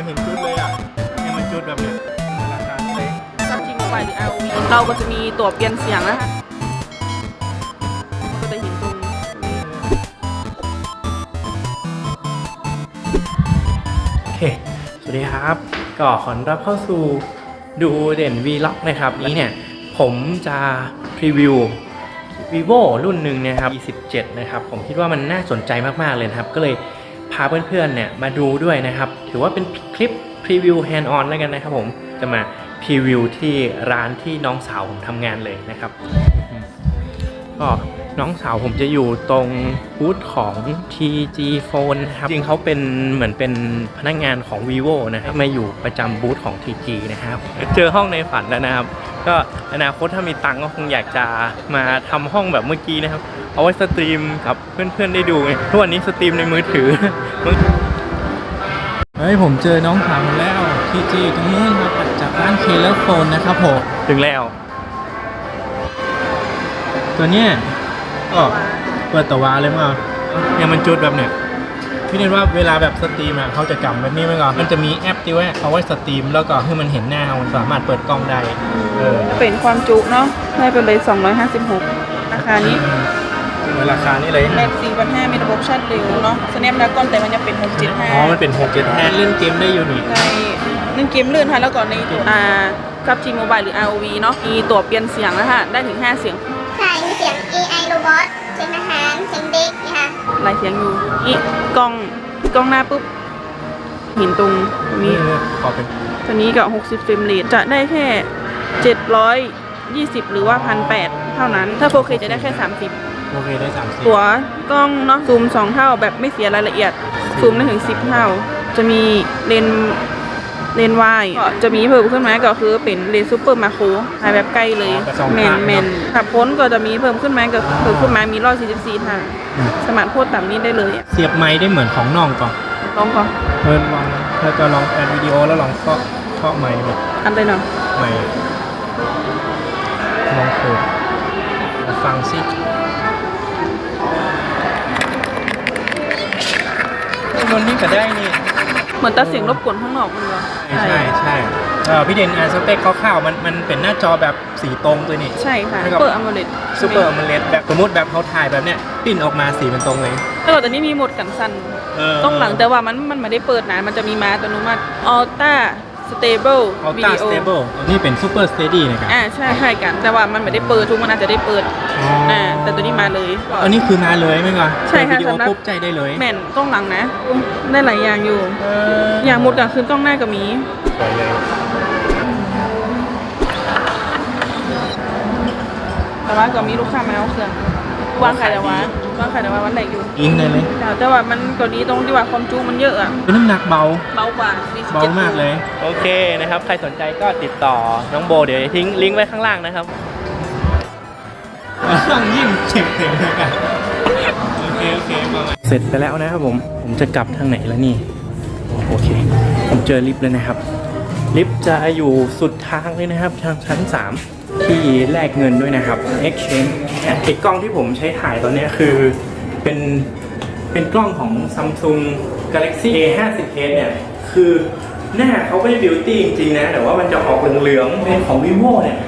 มาเห็นจุดเลยอะเนี่ยมันจุดแบบเนี้ยราคาเท่าไหร่ซับจีโมบายหรือ ROV เราก็จะมีตัวเปลี่ยนเสียงนะคะก็จะเห็นตรงโอเค สวัสดีครับ ก็ขอต้อนรับเข้าสู่ดูเด่น Vlog นะครับนี้เนี่ย ผมจะพรีวิว vivo รุ่นหนึ่งนะครับ E17 นะครับ ผมคิดว่ามันน่าสนใจมาก ๆ เลยนะครับ ก็เลย พาเพื่อนๆเนี่ยมาดูด้วยนะครับ ถือว่าเป็นคลิปพรีวิวแฮนด์ออนแล้วกันนะครับผมจะมาพรีวิวที่ร้านที่น้องสาวผมทำงานเลยนะครับก็ น้องสาวผมจะอยู่ตรงบูธของ TG Phone นะครับ จริงเขาเป็นเหมือนเป็นพนักงานของ vivo นะครับมาอยู่ประจำบูธของ TG นะครับ เจอห้องในฝันแล้วนะครับ ก็อนาคตถ้ามีตังค์ก็คงอยากจะมาทำห้องแบบเมื่อกี้นะครับ เอาไว้สตรีมกับเพื่อนๆได้ดูไงทุกวันนี้สตรีมในมือถือเฮ้ยผมเจอน้องสาวแล้ว TG ตรงนู้นครับจากร้านเคเลอร์โฟนนะครับผมถึงแล้ว ตัวเนี้ย ก็เปิดตัววาเลยมั้งเนี่ยมันจุดแบบเนี้ยพี่เน้นว่าเวลาแบบสตรีมอะเขาจะกำแบบนี้ไหมก่อนมันจะมีแอปที่ไว้เอาไว้สตรีม แล้วก็ให้มันเห็นหน้ามันสามารถเปิดกล้องได้ เออเป็นความจุเนาะได้ไปเลย 256 ราคานี้เออราคานี่เลยแรม4,500มีระบบชาร์จเร็วเนาะ Snapdragon แต่มันจะเป็นอ๋อ มัน675เป็น 6 7 5 เล่นเกมได้อยู่นี่ในหนึ่งเกมลื่นค่ะแล้วก็ในตัวอ่ากับ G Mobile หรือ ROV เนาะมีตัวเปลี่ยนเสียงนะคะได้ถึง 5 เสียงใช่มีเสียง AI robot เสียงอาหารเสียงเด็กนะคะหลายเสียงอยู่อีกกล้องกล้องหน้าปุ๊บเห็นตรงนี้ขอเป็นตัวนี้ก็60เฟรมเรทจะได้แค่ 720 หรือว่า 1,800 เท่านั้น ถ้า 4K จะได้แค่ 30โอเคได้ 30 ตัวกล้องเนาะซูม 2 เท่าแบบไม่เสียรายละเอียดซูมได้ถึง 10 เท่า จะมีเลนส์ เลนส์วายก็จะมีเพิ่มขึ้นมาก็คือเป็นเลนส์ซูเปอร์มาโครถ่ายแบบใกล้เลยแมนแมนถ้าพ้นก็จะมีเพิ่มขึ้นมาก็เพิ่มขึ้นมามี144ท่าสามารถโคตรต่ำนี้ได้เลยอะเสียบไม้ได้เหมือนของน้องก่อนลองก่อนเพิ่นลองแล้วก็ลองแอดวิดีโอแล้วลองเคาะเคาะไม้แบบอันเลยเนาะไม้ลองเปิดมาฟังสิมันนี่ก็ได้นี่ เหมือนตัดเสียงรบกวนข้างนอกมันเหรอใช่ใช่ใช่เออพี่เด่นอ่านสเปคคร่าวๆมันมันเป็นหน้าจอแบบสีตรงตัวนี่ใช่ค่ะแล้วก็เปิดอัมโมเลดซูเปอร์อมเลดแบบสมมติแบบเขาถ่ายแบบเนี้ยปิ้นออกมาสีมันตรงเลยแล้วก็ตอนนี้มีโหมดกันสั่นเออต้องหลังแต่ว่ามันมันไม่ได้เปิดนะมันจะมีมาอัตโนมัติ Ultra Stable อัลต้า Video สเตเบิลนี่เป็นซูเปอร์สเตดี้นะครับอ่าใช่ใช่กัน แต่ว่ามันไม่ได้เปิดทุกมันอาจจะได้เปิด อ๋ออ่าแต่ตัวนี้มาเลย อันนี้คือมาเลยไหมก่อนใช่ค่ะวิดีโอสำหรับปุ๊บใจได้เลยแม่นกล้องหลังนะอุ๊ยได้หลายอย่างอยู่เอออย่างหมดก็คือกล้องหน้าก็มี สวยเลยแต่ว่าก็มีลูกค้ามาเอาเครื่องวางขายแต่ว่าวางขายแต่ว่าวันไหนอยู่ยิงได้เลยแต่ว่ามันก็ดีตรงที่ว่าความจุมันเยอะอะเป็นน้ำหนักเบาเบากว่า47เบามากเลย โอเคนะครับ ใครสนใจก็ติดต่อน้องโบเดี๋ยวทิ้งลิงก์ไว้ข้างล่างนะครับ ต้องยิ่งเจ็บเต็มเลยกันโอเคโอเคมาเสร็จไปแล้วนะครับผม ผมจะกลับทางไหนแล้วนี่ โอเค ผมเจอลิฟต์แล้วนะครับ ลิฟต์จะอยู่สุดทางเลยนะครับ ทางชั้น 3 ที่แลกเงินด้วยนะครับ exchange ไอ้กล้องที่ผมใช้ถ่ายตอนนี้คือเป็นเป็นกล้องของ Samsung Galaxy A50s เนี่ยคือหน้าเขาไม่ได้บิวตี้จริงๆนะ แต่ว่ามันจะออกเหลืองๆเป็นของ vivo เนี่ย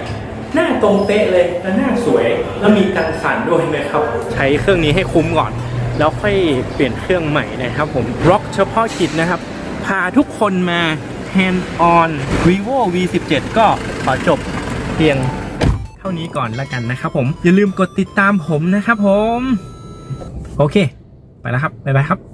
หน้าตรงเป๊ะเลยแล้วหน้าสวย แล้วมีกันสั่นด้วยนะครับ ใช้เครื่องนี้ให้คุ้มก่อน แล้วค่อยเปลี่ยนเครื่องใหม่นะครับผมร็อกเฉพาะกิจนะครับ พาทุกคนมา hand on vivo v17 ก็ขอจบเพียงเท่านี้ก่อนแล้วกันนะครับผมอย่าลืมกดติดตามผมนะครับผม โอเค ไปแล้วครับบ๊ายบายครับ